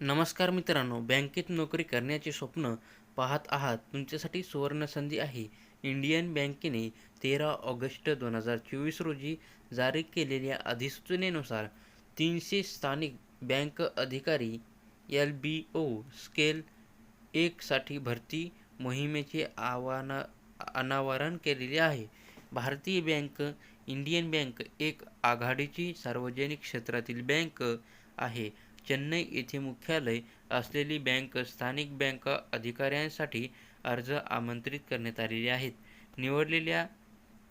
नमस्कार मित्रांनो बँकेत नोकरी करण्याचे स्वप्न पाहत आहात. तुमच्यासाठी सुवर्णसंधी आहे. इंडियन बँकेने तेरा ऑगस्ट दोन हजार चोवीस रोजी जारी केलेल्या अधिसूचनेनुसार तीनशे स्थानिक बँक अधिकारी एल बी ओ स्केल एकसाठी भरती मोहिमेचे आव्हान अनावरण केलेले आहे. भारतीय बँक इंडियन बँक एक आघाडीची सार्वजनिक क्षेत्रातील बँक आहे. चेन्नई येथे मुख्यालय असलेली बँक स्थानिक बँक अधिकाऱ्यांसाठी अर्ज आमंत्रित करण्यात आलेले आहेत. निवडलेल्या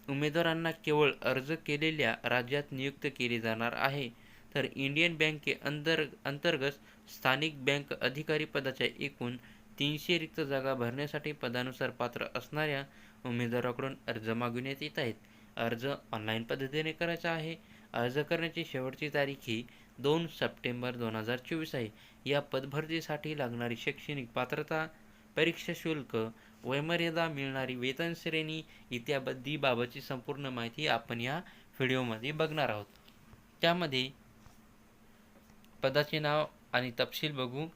उमेदवारांना केवळ अर्ज केलेल्या राज्यात नियुक्त केले जाणार आहे. तर इंडियन बँके अंतर अंतर्गत स्थानिक बँक अधिकारी पदाच्या एकूण तीनशे रिक्त जागा भरण्यासाठी पदानुसार पात्र असणाऱ्या उमेदवाराकडून अर्ज मागविण्यात येत आहेत. अर्ज ऑनलाईन पद्धतीने करायचा आहे. अर्ज करण्याची शेवटची तारीख ही दोन सप्टेंबर दोन हजार चोवीस आहे. या पदभरतीसाठी लागणारी शैक्षणिक पात्रता परीक्षा शुल्क वयमर्यादा मिळणारी वेतन श्रेणी इत्यादीबाबतची संपूर्ण माहिती आपण या व्हिडिओमध्ये बघणार आहोत. त्यामध्ये पदाचे नाव आणि तपशील बघू.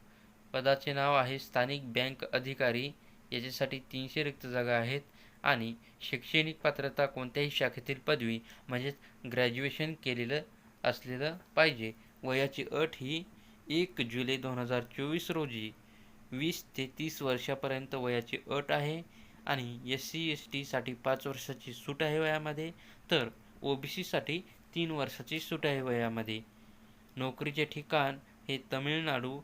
पदाचे नाव आहे स्थानिक बँक अधिकारी. याच्यासाठी तीनशे रिक्त जागा आहेत. आणि शैक्षणिक पात्रता कोणत्याही शाखेतील पदवी म्हणजेच ग्रॅज्युएशन केलेलं असलेलं पाहिजे. वयाची अट ही एक जुलै दोन हजार चोवीस रोजी वीस ते तीस वर्षापर्यंत वयाची अट आहे आणि एस सी एस टीसाठी पाच वर्षाची सूट आहे वयामध्ये तर ओ बी सीसाठी तीन वर्षाची सूट आहे वयामध्ये. नोकरीचे ठिकाण हे तमिळनाडू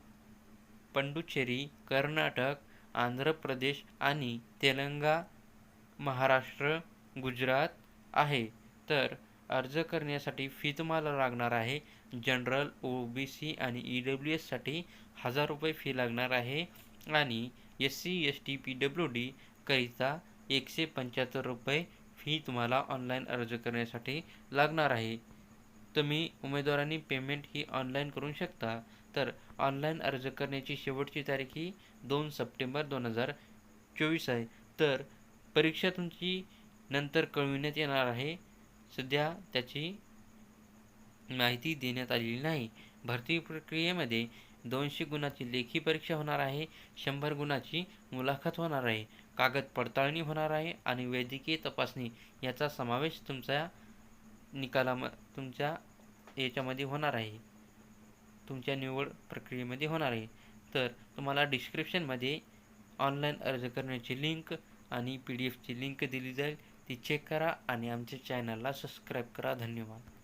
पंडुचेरी कर्नाटक आंध्र प्रदेश आणि तेलंगा महाराष्ट्र गुजरात आहे. तर अर्ज करण्यासाठी फी तुम्हाला लागणार आहे. जनरल ओ बी सी आणि ई डब्ल्यू एससाठी हजार रुपये फी लागणार आहे आणि S C S T P W D करिता एकशे पंच्याहत्तर रुपये फी तुम्हाला ऑनलाईन अर्ज करण्यासाठी लागणार आहे. तुम्ही उमेदवारांनी पेमेंट ही ऑनलाईन करू शकता. तर ऑनलाईन अर्ज करण्याची शेवटची तारीख ही दोन सप्टेंबर दोन हजार चोवीस आहे. तर परीक्षा तुमची नंतर कळविण्यात येणार आहे. सध्या त्याची माहिती देण्यात आलेली नाही. भरती प्रक्रियेमध्ये दोनशे गुणाची लेखी परीक्षा होणार आहे शंभर गुणाची मुलाखत होणार आहे कागद पडताळणी होणार आहे आणि वैद्यकीय तपासणी याचा समावेश तुमच्या निकालाम तुमच्या याच्यामध्ये होणार आहे. तुमच्या निवड प्रक्रियेमध्ये होणार आहे. तर तुम्हाला डिस्क्रिप्शनमध्ये ऑनलाईन अर्ज करण्याची लिंक आणि पी डी एफची लिंक दिली जाईल. ती चेक करा आणि आमच्या चॅनलला सबस्क्राईब करा. धन्यवाद.